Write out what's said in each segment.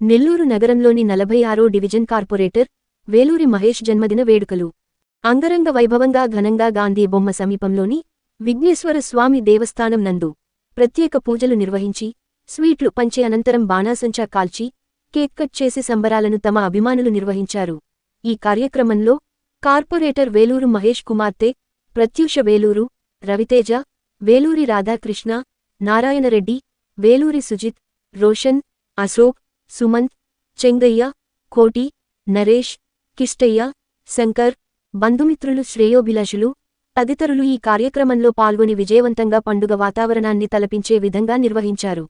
నెల్లూరు నగరంలోని నలభై ఆరో డివిజన్ కార్పొరేటర్ వేలూరి మహేష్ జన్మదిన వేడుకలు. అంగరంగ వైభవంగా ఘనంగా గాంధీ బొమ్మ సమీపంలోని విఘ్నేశ్వర స్వామి దేవస్థానం నందు ప్రత్యేక పూజలు నిర్వహించి స్వీట్లు పంచే అనంతరం బాణాసంచా కాల్చి కేక్ కట్ చేసి సంబరాలను తమ అభిమానులు నిర్వహించారు. ఈ కార్యక్రమంలో కార్పొరేటర్ వేలూరు మహేష్ కుమార్తె ప్రత్యూష వేలూరు రవితేజ వేలూరి రాధాకృష్ణ నారాయణరెడ్డి వేలూరి సుజిత్ రోషన్ అశోక్ సుమంత్ చెంగయ్య కోటి నరేష్ కిష్టయ్య శంకర్ బంధుమిత్రులు శ్రేయోభిలాషులు తదితరులు ఈ కార్యక్రమంలో పాల్గొని విజయవంతంగా పండుగ వాతావరణాన్ని తలపించే విధంగా నిర్వహించారు.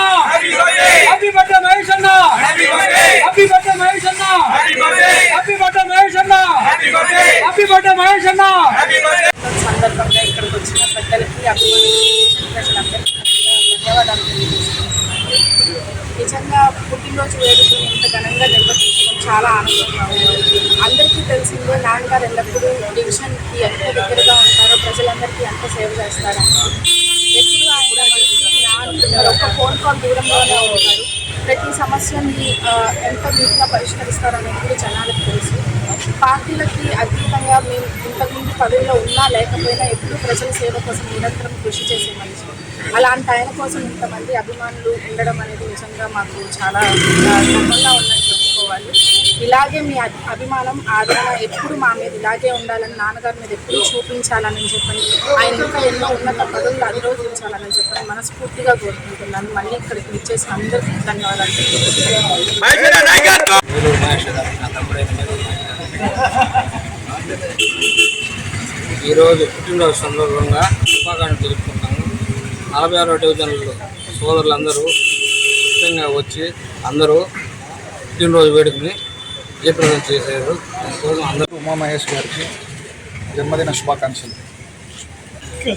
అన్న హ్యాపీ బర్త్డే మహేష్ అన్న హ్యాపీ బర్త్డే మహేష్ అన్న హ్యాపీ బర్త్డే మహేష్ అన్న హ్యాపీ బర్త్డే మహేష్ అన్న సందర్భంగా ఇక్కడికి వచ్చిన పెద్దలకి ధన్యవాదాలు తెలియజేస్తున్నాను. నిజంగా పుట్టినరోజు వేడుకలు ఇంత ఘనంగా నిర్వహించడం చాలా ఆనందంగా ఉంది. అందరికీ తెలిసిందే నాన్నగారు ఎల్లప్పుడూ డివిజన్కి ఎంత దగ్గరగా ఉంటారో ప్రజలందరికీ ఎంత సేవ చేస్తారని. ఎప్పుడు అంటున్నారు ఒక ఫోన్ కాల్ దూరంలోనే ఉంటారు ప్రతి సమస్యని ఎంత నీట్గా పరిష్కరిస్తారనేది కూడా జనాలకు తెలుసు. పార్టీలకి అతీతంగా మేము ఇంతకుముందు పదవిలో ఉన్నా లేకపోయినా ఎప్పుడు ప్రజల సేవ కోసం నిరంతరం కృషి చేసే మనిషి. అలాంటి ఆయన కోసం ఇంతమంది అభిమానులు ఉండడం అనేది నిజంగా మాకు చాలా గర్వంగా ఉందని చెప్పుకోవాలి. ఇలాగే మీ అభి- అభిమానం ఆదరణ ఎప్పుడు మా మీద ఇలాగే ఉండాలని నాన్నగారి మీద ఎప్పుడు చూపించాలని చెప్పని ఆయన ఇంకా ఎన్నో ఉన్నత పదవులు అధిరోధించాలని చెప్పని మనస్ఫూర్తిగా కోరుకుంటున్నాను. మళ్ళీ ఇక్కడికి ఇచ్చేసిన అందరికీ ధన్యవాదాలు. ఈరోజు పుట్టినరోజు సందర్భంగా శుభాకాంక్షలు తెలుపుకుంటాము నలభై ఆరో డివిజన్లో సోదరులందరూ ముఖ్యంగా వచ్చి అందరూ పుట్టినరోజు వేడుకని జయప్రదం చేశారు? అందరూ ఉమామహేష్ గారికి జన్మదిన శుభాకాంక్షలు.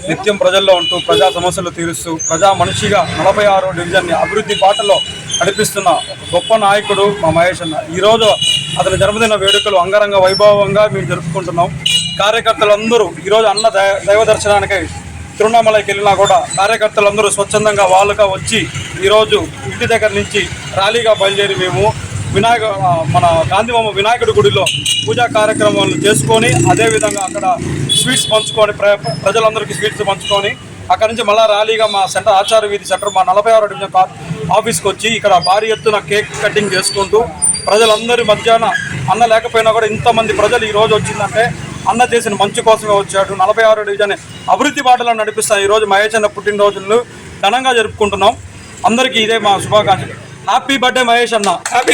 నిత్యం ప్రజల్లో ఉంటూ ప్రజా సమస్యలు తీరుస్తూ ప్రజా మనిషిగా నలభై ఆరో డివిజన్ని అభివృద్ధి బాటలో నడిపిస్తున్న ఒక గొప్ప నాయకుడు మా మహేష్ అన్న. ఈరోజు అతని జన్మదిన వేడుకలు అంగరంగ వైభవంగా మేము జరుపుకుంటున్నాం. కార్యకర్తలందరూ ఈరోజు అన్న దై- దైవ దర్శనానికి తిరువண்ணామలకి వెళ్ళినా కూడా కార్యకర్తలందరూ స్వచ్ఛందంగా వాళ్ళుగా వచ్చి ఈరోజు ఇంటి దగ్గర నుంచి ర్యాలీగా బయలుదేరి మేము వినాయక మన గాంధీబొమ్మ వినాయకుడి గుడిలో పూజా కార్యక్రమాలను చేసుకొని అదేవిధంగా అక్కడ స్వీట్స్ పంచుకొని ప్ర- ప్రజలందరికీ స్వీట్స్ పంచుకొని అక్కడ నుంచి మళ్ళీ ర్యాలీగా మా సెంటర్ ఆచార వీధి సెంటర్ మా నలభై ఆరో డివిజన్ ఆఫీస్కి వచ్చి ఇక్కడ భారీ ఎత్తున కేక్ కటింగ్ చేసుకుంటూ ప్రజలందరి మధ్యాహ్న అన్న లేకపోయినా కూడా ఇంతమంది ప్రజలు ఈరోజు వచ్చిందంటే అన్న చేసిన మంచి కోసమే వచ్చాడు. నలభై ఆరో డివిజన్ అభివృద్ధి బాటలో నడిపిస్తాను ఈ రోజు మహేష్ అన్న పుట్టినరోజులు ఘనంగా జరుపుకుంటున్నాం. అందరికీ ఇదే మా శుభాకాంక్షలు. హ్యాపీ బర్త్డే మహేష్ అన్న హ్యాపీ